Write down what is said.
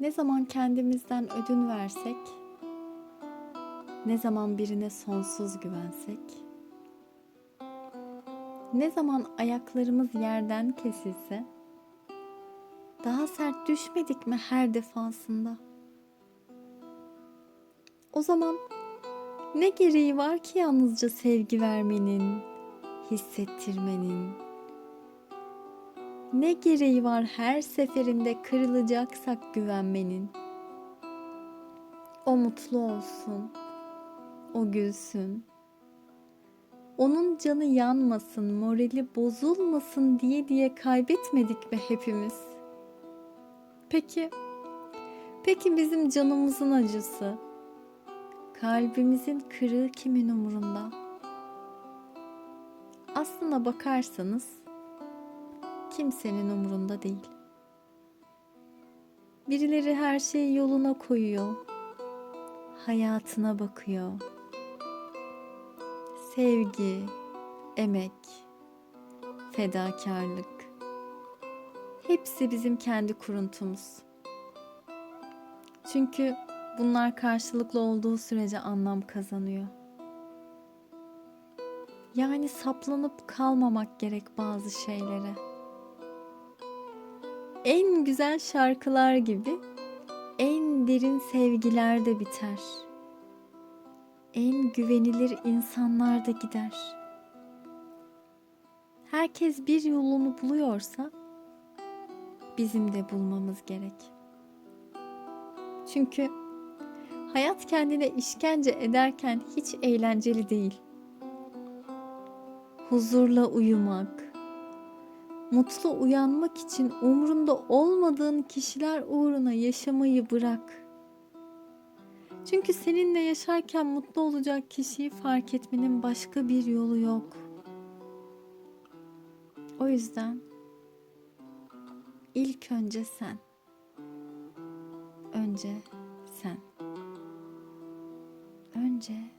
Ne zaman kendimizden ödün versek, ne zaman birine sonsuz güvensek, ne zaman ayaklarımız yerden kesilse, daha sert düşmedik mi her defasında? O zaman ne gereği var ki yalnızca sevgi vermenin, hissettirmenin? Ne gereği var her seferinde kırılacaksak güvenmenin? O mutlu olsun, o gülsün. Onun canı yanmasın, morali bozulmasın diye diye kaybetmedik mi hepimiz? Peki, peki bizim canımızın acısı, kalbimizin kırığı kimin umurunda? Aslına bakarsanız kimsenin umurunda değil. Birileri her şeyi yoluna koyuyor. Hayatına bakıyor. Sevgi, emek, fedakarlık. Hepsi bizim kendi kuruntumuz. Çünkü bunlar karşılıklı olduğu sürece anlam kazanıyor. Yani saplanıp kalmamak gerek bazı şeylere. En güzel şarkılar gibi en derin sevgiler de biter. En güvenilir insanlar da gider. Herkes bir yolunu buluyorsa bizim de bulmamız gerek. Çünkü hayat kendine işkence ederken hiç eğlenceli değil. Huzurla uyumak, mutlu uyanmak için umrunda olmadığın kişiler uğruna yaşamayı bırak. Çünkü seninle yaşarken mutlu olacak kişiyi fark etmenin başka bir yolu yok. O yüzden ilk önce sen. Önce sen. Önce